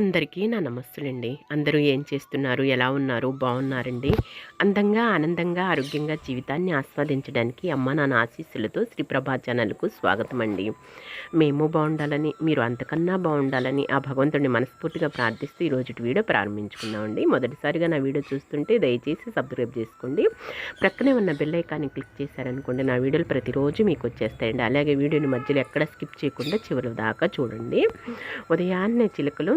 అందరికీ నా నమస్తులండి. అందరూ ఏం చేస్తున్నారు? ఎలా ఉన్నారు? బాగున్నారండి? అందంగా ఆనందంగా ఆరోగ్యంగా జీవితాన్ని ఆస్వాదించడానికి అమ్మ నాన్న ఆశీస్సులతో శ్రీ ప్రభా ఛానల్కు స్వాగతం అండి మేము బాగుండాలని మీరు అంతకన్నా బాగుండాలని ఆ భగవంతుడిని మనస్ఫూర్తిగా ప్రార్థిస్తూ ఈరోజు వీడియో ప్రారంభించుకున్నామండి మొదటిసారిగా నా వీడియో చూస్తుంటే దయచేసి సబ్స్క్రైబ్ చేసుకోండి. ప్రక్కనే ఉన్న బెల్ ఐకాన్ని క్లిక్ చేశారనుకోండి నా వీడియోలు ప్రతిరోజు మీకు వచ్చేస్తాయండి. అలాగే వీడియోని మధ్యలో ఎక్కడ స్కిప్ చేయకుండా చివరి దాకా చూడండి. ఉదయాన్నే చిలుకలు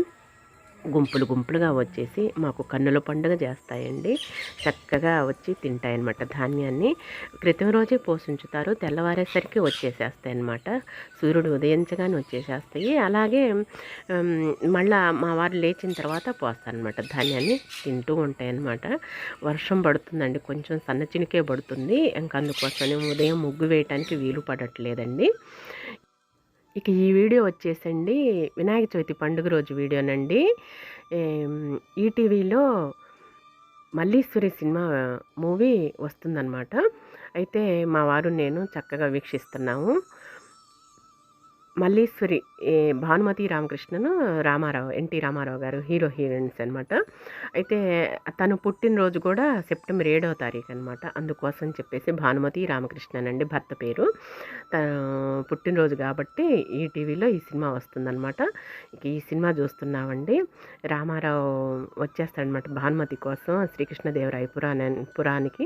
గుంపులు గుంపులుగా వచ్చేసి మాకు కన్నుల పండుగ చేస్తాయండి. చక్కగా వచ్చి తింటాయన్నమాట ధాన్యాన్ని. క్రితం రోజే పోషించుతారు తెల్లవారేసరికి వచ్చేసేస్తాయి అన్నమాట సూర్యుడు ఉదయించగానే వచ్చేసేస్తాయి. అలాగే మళ్ళా మా వారు లేచిన తర్వాత పోస్తారనమాట ధాన్యాన్ని. తింటూ ఉంటాయన్నమాట. వర్షం పడుతుందండి కొంచెం సన్న చినికే పడుతుంది. ఇంకా అందుకోసమే ఉదయం ముగ్గు వేయటానికి వీలు పడట్లేదండి. ఇక ఈ వీడియో వచ్చేసండి వినాయక చవితి పండుగ రోజు వీడియోనండి. ఈటీవీలో మల్లీశ్వరి సినిమా మూవీ వస్తుందన్నమాట. అయితే మా వారు నేను చక్కగా వీక్షిస్తున్నాము. మల్లీశ్వరి భానుమతి రామకృష్ణను రామారావు ఎన్టీ రామారావు గారు హీరో హీరోయిన్స్ అనమాట అయితే తను పుట్టినరోజు కూడా సెప్టెంబర్ ఏడవ తారీఖు అనమాట అందుకోసం చెప్పేసి భానుమతి రామకృష్ణన్ అండి భర్త పేరు. తను పుట్టినరోజు కాబట్టి ఈ టీవీలో ఈ సినిమా వస్తుందన్నమాట. ఇక ఈ సినిమా చూస్తున్నామండి. రామారావు వచ్చేస్తాడనమాట భానుమతి కోసం శ్రీకృష్ణదేవరాయ పురాణ పురానికి.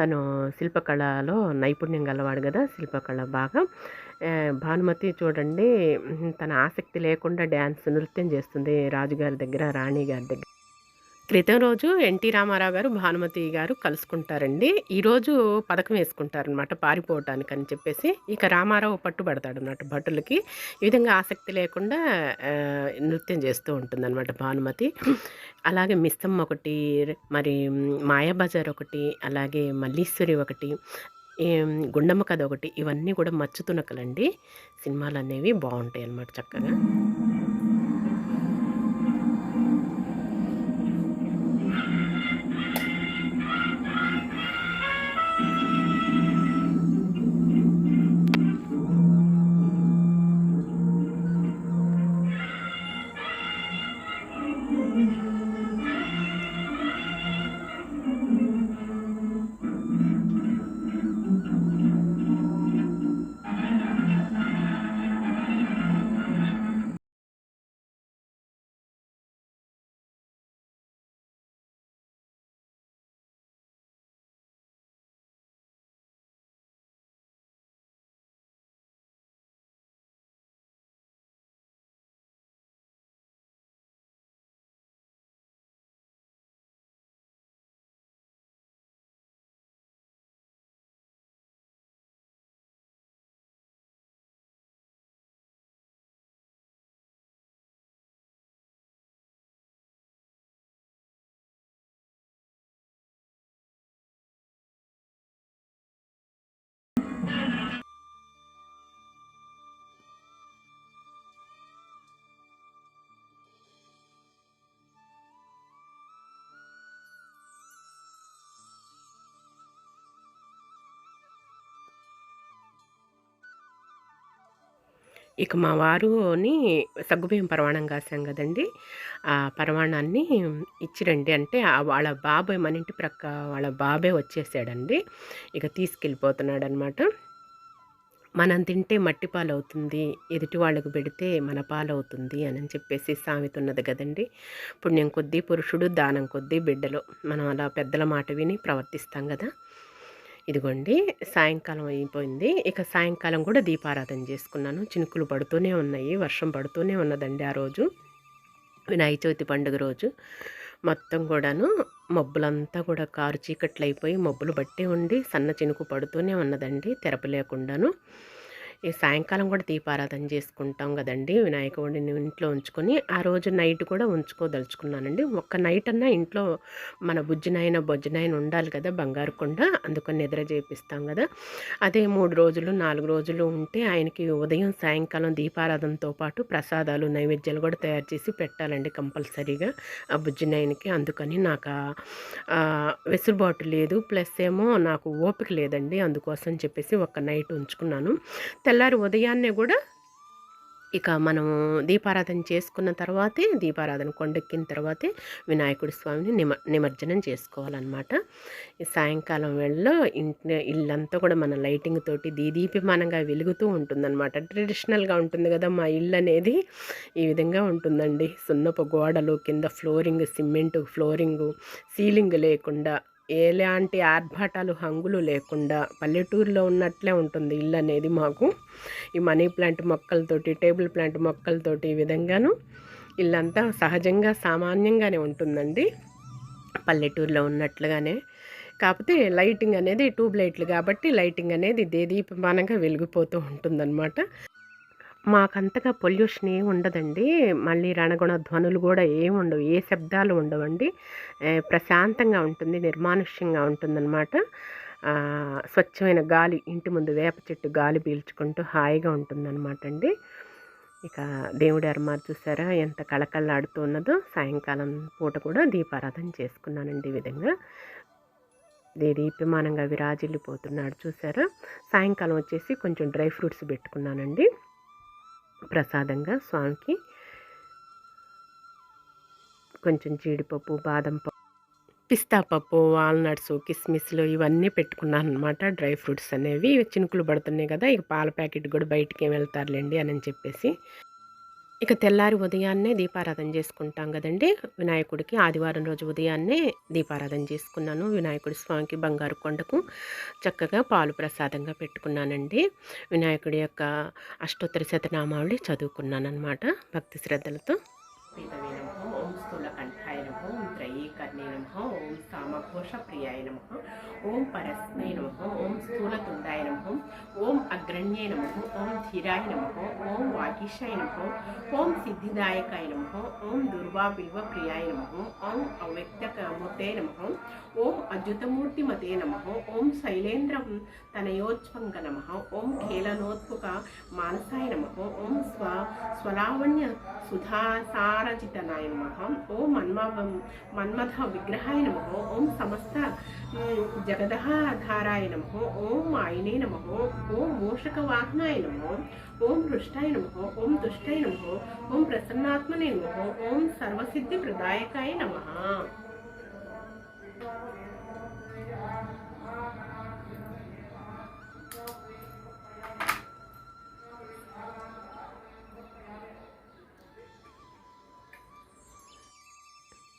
తను శిల్పకళలో నైపుణ్యం గలవాడు కదా శిల్పకళ బాగా. భానుమతి చూడండి తన ఆసక్తి లేకుండా డ్యాన్స్ నృత్యం చేస్తుంది రాజుగారి దగ్గర రాణి గారి దగ్గర. క్రితం రోజు ఎన్టీ రామారావు గారు భానుమతి గారు కలుసుకుంటారండి. ఈరోజు పథకం వేసుకుంటారనమాట పారిపోవటానికి అని చెప్పేసి. ఇక రామారావు పట్టుబడతాడు అన్నమాట భటులకి. ఈ విధంగా ఆసక్తి లేకుండా నృత్యం చేస్తూ ఉంటుందన్నమాట భానుమతి. అలాగే మిస్సమ్మ ఒకటి మరి మాయాబజార్ ఒకటి అలాగే మల్లీశ్వరి ఒకటి గుండమ్మ కథ ఒకటి. ఇవన్నీ కూడా మచ్చుతునకలండి. సినిమాలు అనేవి బాగుంటాయి అన్నమాట చక్కగా. ఇక మా వారుని సగ్గుబియ్యం పరమాణం కాసాం కదండి. ఆ పరమాణాన్ని ఇచ్చిరండి. అంటే వాళ్ళ బాబాయ్ మన ఇంటి ప్రక్క వాళ్ళ బాబాయ్ వచ్చేసాడండి. ఇక తీసుకెళ్ళిపోతున్నాడు అనమాట మనం తింటే మట్టి పాలు అవుతుంది ఎదుటి వాళ్ళకు పెడితే మన పాలు అవుతుంది అని చెప్పేసి సామెత ఉన్నది కదండి. పుణ్యం కొద్దీ పురుషుడు దానం కొద్దీ బిడ్డలు. మనం అలా పెద్దల మాట విని ప్రవర్తిస్తాం కదా. ఇదిగోండి సాయంకాలం అయిపోయింది. ఇక సాయంకాలం కూడా దీపారాధన చేసుకున్నాను. చినుకులు పడుతూనే ఉన్నాయి వర్షం పడుతూనే ఉన్నదండి ఆ రోజు. వినాయక చవితి పండుగ రోజు మొత్తం కూడాను మబ్బులంతా కూడా కారు చీకట్లు అయిపోయి మబ్బులు బట్టి ఉండి సన్న చినుకు పడుతూనే ఉన్నదండి తెరప లేకుండాను ఈ సాయంకాలం కూడా దీపారాధన చేసుకుంటాం కదండి. వినాయకుడిని ఇంట్లో ఉంచుకొని ఆ రోజు నైట్ కూడా ఉంచుకోదలుచుకున్నానండి. ఒక్క నైట్ అన్నా ఇంట్లో మన బుజ్జినైన బొజ్జినైన ఉండాలి కదా బంగారు కొండ అందుకని నిద్ర చేపిస్తాం కదా. అదే మూడు రోజులు నాలుగు రోజులు ఉంటే ఆయనకి ఉదయం సాయంకాలం దీపారాధనతో పాటు ప్రసాదాలు నైవేద్యాలు కూడా తయారు చేసి పెట్టాలండి కంపల్సరీగా ఆ బుజ్జినాయనకి. అందుకని నాకు వెసులుబాటు లేదు. ప్లస్ ఏమో నాకు ఓపిక లేదండి. అందుకోసం చెప్పేసి ఒక నైట్ ఉంచుకున్నాను. తెల్లారి ఉదయాన్నే కూడా ఇక మనము దీపారాధన చేసుకున్న తర్వాతే దీపారాధన కొండెక్కిన తర్వాతే వినాయకుడి స్వామిని నిమ నిమజ్జనం చేసుకోవాలన్నమాట. సాయంకాలం వేళలో ఇంటి ఇల్లంతా కూడా మన లైటింగ్ తోటి దీదీపిమానంగా వెలుగుతూ ఉంటుందన్నమాట. ట్రెడిషనల్గా ఉంటుంది కదా మా ఇల్లు అనేది ఈ విధంగా ఉంటుందండి. సున్నపు గోడలు కింద ఫ్లోరింగ్ సిమెంట్ ఫ్లోరింగు సీలింగ్ లేకుండా ఎలాంటి ఆర్భాటాలు హంగులు లేకుండా పల్లెటూరులో ఉన్నట్లే ఉంటుంది ఇల్లు అనేది మాకు. ఈ మనీ ప్లాంట్ మొక్కలతోటి టేబుల్ ప్లాంట్ మొక్కలతోటి ఈ విధంగాను ఇల్లంతా సహజంగా సామాన్యంగానే ఉంటుందండి. పల్లెటూరులో ఉన్నట్లుగానే. కాకపోతే లైటింగ్ అనేది ట్యూబ్ లైట్లు కాబట్టి లైటింగ్ అనేది దేదీపమానంగా వెలిగిపోతూ ఉంటుందన్నమాట. మాకంతగా పొల్యూషన్ ఏమి ఉండదండి. మళ్ళీ రణగుణ ధ్వనులు కూడా ఏమి ఉండవు. ఏ శబ్దాలు ఉండవండి. ప్రశాంతంగా ఉంటుంది నిర్మానుష్యంగా ఉంటుందన్నమాట. స్వచ్ఛమైన గాలి ఇంటి ముందు వేప చెట్టు గాలి పీల్చుకుంటూ హాయిగా ఉంటుందన్నమాట అండి ఇక దేవుడి అరమారు చూసారా? ఎంత కళకళలాడుతూ ఉన్నదో. సాయంకాలం పూట కూడా దీపారాధన చేసుకున్నానండి ఈ విధంగా. దీప్యమానంగా విరాజిల్లిపోతున్నాడు చూసారా? సాయంకాలం వచ్చేసి కొంచెం డ్రై ఫ్రూట్స్ పెట్టుకున్నానండి. ప్రసాదంగా స్వామికి కొంచెం జీడిపప్పు బాదం పప్పు పిస్తా పప్పు వాల్నట్స్ కిస్మిస్లు ఇవన్నీ పెట్టుకున్నాను అనమాట డ్రై ఫ్రూట్స్ అనేవి చినుకులు పడుతున్నాయి కదా ఇక పాల ప్యాకెట్ కూడా బయటికి వెళ్తారులేండి అని చెప్పేసి. ఇక తెల్లారి ఉదయాన్నే దీపారాధన చేసుకుంటాం కదండి. వినాయకుడికి ఆదివారం రోజు ఉదయాన్నే దీపారాధన చేసుకున్నాను. వినాయకుడి స్వామికి బంగారు కొండకు చక్కగా పాలు ప్రసాదంగా పెట్టుకున్నానండి. వినాయకుడి యొక్క అష్టోత్తర శతనామావళి చదువుకున్నాను అనమాట భక్తి శ్రద్ధలతో. ఓం స్థూలకంఠాయ ఓం త్రయీకర్ణే ఓం కామఘోష ప్రియాయ నమ ఓం పరస్మై నమ ఓం స్థూలతుండాయ నమ ఓం అగ్రణ్యే నమ ఓం ధీరాయ నమ ఓం వాగీశాయ నమ ఓం సిద్ధిదాయకాయ నమ ఓం దుర్వాబిల్వ ప్రియాయ నమ ఓం అవ్యక్తమూర్తే నమ ఓం అద్యుతమూర్తిమతే నమ ఓం శైలేంద్రం తనయోత్పంగ నమ ఓం ఖేలనోత్పుక మానసాయ నమ ఓం స్వ స్వలావణ్య సుధాసారచితనాయ నమ ఓం మన్మ మన్మథ విగ్రహాయ నమ ఓం సమస్త జగదహాధారాయ నమ ఓం ఆయనే నమ ఓం మూషకవాహనాయ నమ ఓం హృష్టాయ నమ ఓం దుష్టాయ నమ ఓం ప్రసన్నాత్మనే నమ ఓం సర్వసిద్ధి ప్రదాయకాయ నమ.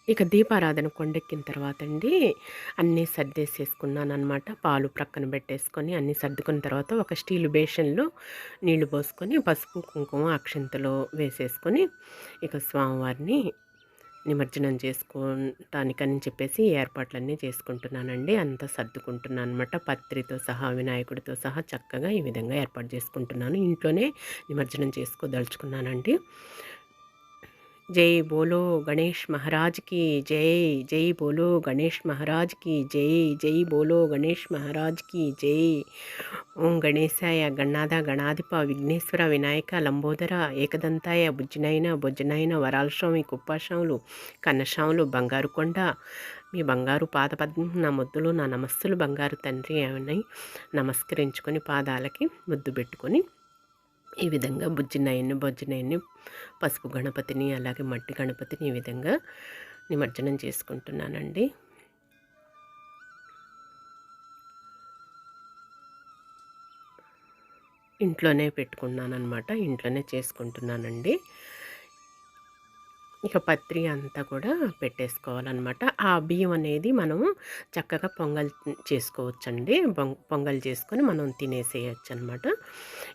ఇక దీపారాధన కొండెక్కిన తర్వాత అండి అన్నీ సర్దేసేసుకున్నాను అనమాట పాలు ప్రక్కన పెట్టేసుకొని అన్నీ సర్దుకున్న తర్వాత ఒక స్టీల్ బేషన్లో నీళ్ళు పోసుకొని పసుపు కుంకుమ అక్షంతలో వేసేసుకొని ఇక స్వామివారిని నిమజ్జనం చేసుకోటానికని చెప్పేసి ఏర్పాట్లన్నీ చేసుకుంటున్నానండి. అంతా సర్దుకుంటున్నాను అనమాట పత్రితో సహా వినాయకుడితో సహా చక్కగా ఈ విధంగా ఏర్పాటు చేసుకుంటున్నాను. ఇంట్లోనే నిమజ్జనం చేసుకోదలుచుకున్నానండి. జై బోలో గణేష్ మహారాజ్కి జై జై బోలో గణేష్ మహారాజ్కి జై జై బోలో గణేష్ మహారాజ్కి జై. ఓం గణేశాయ గణాధ గణాధిప విఘ్నేశ్వర వినాయక లంబోదర ఏకదంతాయ బుజ్జినైన బుజ్జనైన వరాలస్వామి కుప్పాశాములు కన్నశాములు బంగారు కొండ. మీ బంగారు పాదపద్మ నా ముద్దులు నా నమస్సులు బంగారు తండ్రి అని నమస్కరించుకొని పాదాలకి ముద్దు పెట్టుకొని ఈ విధంగా బుజ్జినాయన్ని బొజ్జినాయన్ని పసుపు గణపతిని అలాగే మట్టి గణపతిని ఈ విధంగా నిమజ్జనం చేసుకుంటున్నానండి. ఇంట్లోనే పెట్టుకున్నాను అనమాట ఇంట్లోనే చేసుకుంటున్నానండి. ఇక పత్రి అంతా కూడా పెట్టేసుకోవాలన్నమాట. ఆ బియ్యం అనేది మనం చక్కగా పొంగల్ చేసుకోవచ్చండి. పొంగల్ చేసుకొని మనం తినేసేయచ్చు అనమాట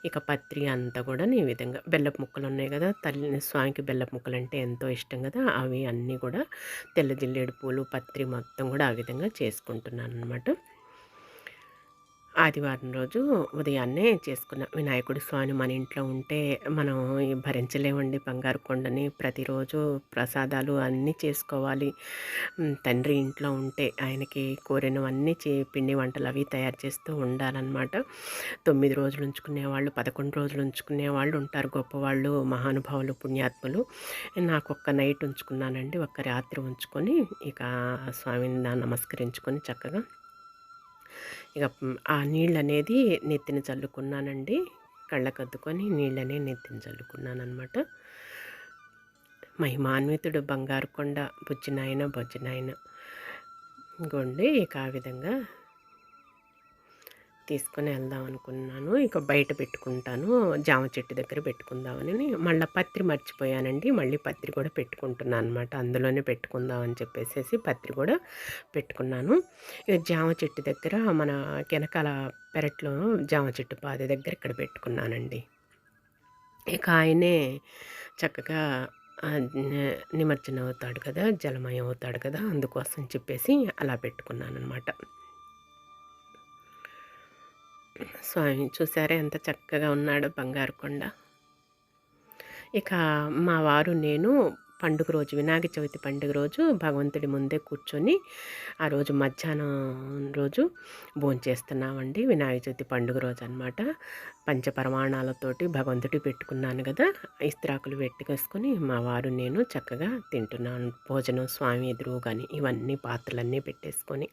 ఇక పత్రి అంతా కూడా ఈ విధంగా. బెల్లపు ముక్కలు ఉన్నాయి కదా తల్లి స్వామికి బెల్లపు ముక్కలు అంటే ఎంతో ఇష్టం కదా అవి అన్నీ కూడా తెల్ల జిల్లేడు పూలు పత్రి మొత్తం కూడా ఆ విధంగా చేసుకుంటున్నాను అనమాట ఆదివారం రోజు ఉదయాన్నే చేసుకున్న. వినాయకుడి స్వామి మన ఇంట్లో ఉంటే మనం భరించలేమండి. బంగారు కొండని ప్రతిరోజు ప్రసాదాలు అన్నీ చేసుకోవాలి. తండ్రి ఇంట్లో ఉంటే ఆయనకి కోరినవన్నీ చే పిండి వంటలు అవి తయారు చేస్తూ ఉండాలన్నమాట. తొమ్మిది రోజులు ఉంచుకునే వాళ్ళు పదకొండు రోజులు ఉంచుకునే వాళ్ళు ఉంటారు గొప్పవాళ్ళు మహానుభావులు పుణ్యాత్ములు. నాకు ఒక్క నైట్ ఉంచుకున్నానండి. ఒక్క రాత్రి ఉంచుకొని ఇక స్వామిని నమస్కరించుకొని చక్కగా ఇక ఆ నీళ్ళు అనేది చల్లుకున్నానండి. కళ్ళకద్దుకొని నీళ్ళనే నెత్తిని చల్లుకున్నాను అనమాట మహిమాన్వితుడు బంగారు కొండ బుజ్జినాయన బుజ్జినాయన ఇంకోండి ఇక ఆ విధంగా తీసుకొని వెళ్దాం అనుకున్నాను. ఇక బయట పెట్టుకుంటాను. జామ చెట్టు దగ్గర పెట్టుకుందామని మళ్ళీ పత్రి మర్చిపోయానండి. మళ్ళీ పత్రి కూడా పెట్టుకుంటున్నాను అనమాట అందులోనే పెట్టుకుందామని చెప్పేసి పత్రి కూడా పెట్టుకున్నాను. ఇక జామ చెట్టు దగ్గర మన వెనకాల పెరట్లో జామ చెట్టు పాది దగ్గర ఇక్కడ పెట్టుకున్నానండి. ఇక ఆయనే చక్కగా నిమజ్జనం అవుతాడు కదా జలమయం అవుతాడు కదా అందుకోసం చెప్పేసి అలా పెట్టుకున్నాను అనమాట స్వామి చూసారే ఎంత చక్కగా ఉన్నాడు బంగారు కొండ. ఇక మా వారు నేను పండుగ రోజు వినాయక చవితి పండుగ రోజు భగవంతుడి ముందే కూర్చొని ఆ రోజు మధ్యాహ్నం రోజు భోంచేస్తున్నామండి వినాయక చవితి పండుగ రోజు అనమాట పంచపరమాణాలతోటి భగవంతుడి పెట్టుకున్నాను కదా ఇస్త్రాకులు పెట్టుకేసుకొని మా వారు నేను చక్కగా తింటున్నాను భోజనం స్వామి ఎదురు కానీ ఇవన్నీ పాత్రలన్నీ పెట్టేసుకొని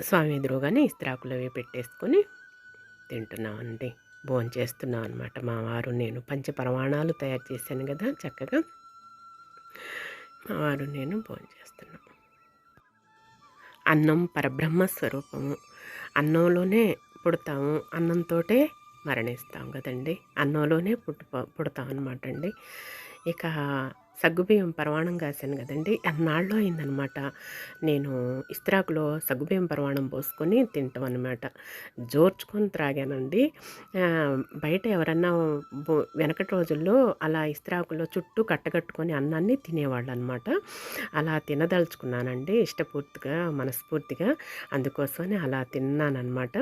స్వామి ఎదురుగానే ఇస్త్రాకులు అవి పెట్టేసుకొని తింటున్నామండి. భోజనం చేస్తున్నాం అనమాట మా వారు. నేను పంచపరమాణాలు తయారు చేశాను కదా చక్కగా. మా వారు నేను భోజనం చేస్తున్నాం. అన్నం పరబ్రహ్మ స్వరూపము. అన్నంలోనే పుడతాము. అన్నంతో మరణిస్తాం కదండి. అన్నంలోనే పుట్టు పుడతాం అనమాట అండి. ఇక సగ్గుబియ్యం పరవాణం కాశాను కదండి. అన్నాళ్ళు అయిందనమాట. నేను ఇస్త్రాకులో సగ్గుబియ్యం పరవాణం పోసుకొని తింటాం అనమాట జోర్చుకొని త్రాగానండి. బయట ఎవరన్నా వెనకటి రోజుల్లో అలా ఇస్త్రాకులో చుట్టూ కట్టగట్టుకొని అన్నాన్ని తినేవాళ్ళు అనమాట అలా తినదలుచుకున్నానండి ఇష్టపూర్తిగా మనస్ఫూర్తిగా. అందుకోసమని అలా తిన్నానమాట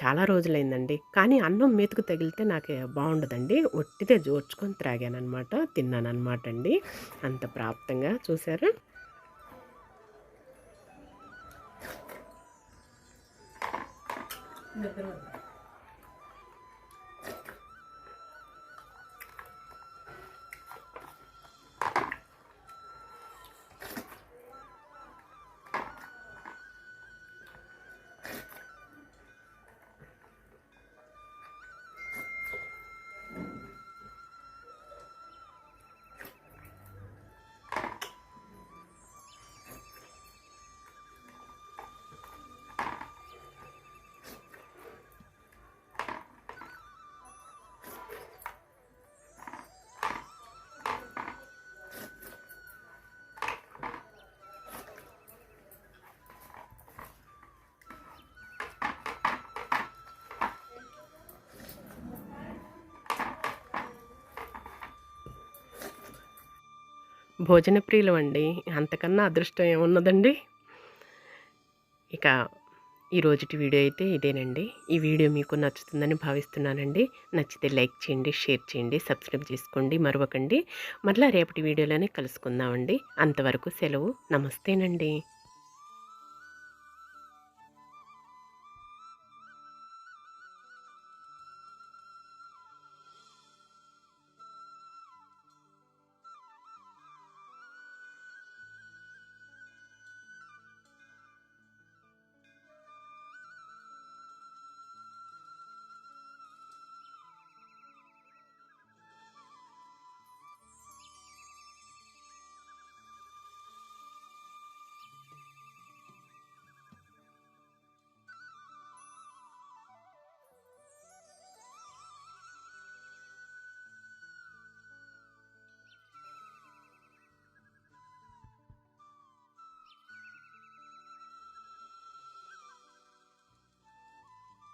చాలా రోజులైందండి. కానీ అన్నం మెతుకు తగిలితే నాకు బాగుండదండి. ఒట్టిదే జోర్చుకొని త్రాగానమాట తిన్నానమాట అండి అంత ప్రాప్తంగా చూసారు? భోజన ప్రియులు అండి అంతకన్నా అదృష్టం ఏమున్నదండి? ఇక ఈ రోజుటి వీడియో అయితే ఇదేనండి. ఈ వీడియో మీకు నచ్చుతుందని భావిస్తున్నానండి. నచ్చితే లైక్ చేయండి షేర్ చేయండి సబ్స్క్రైబ్ చేసుకోండి మరొకండి మరలా రేపటి వీడియోలోనే కలుసుకుందామండి. అంతవరకు సెలవు. నమస్తేనండి.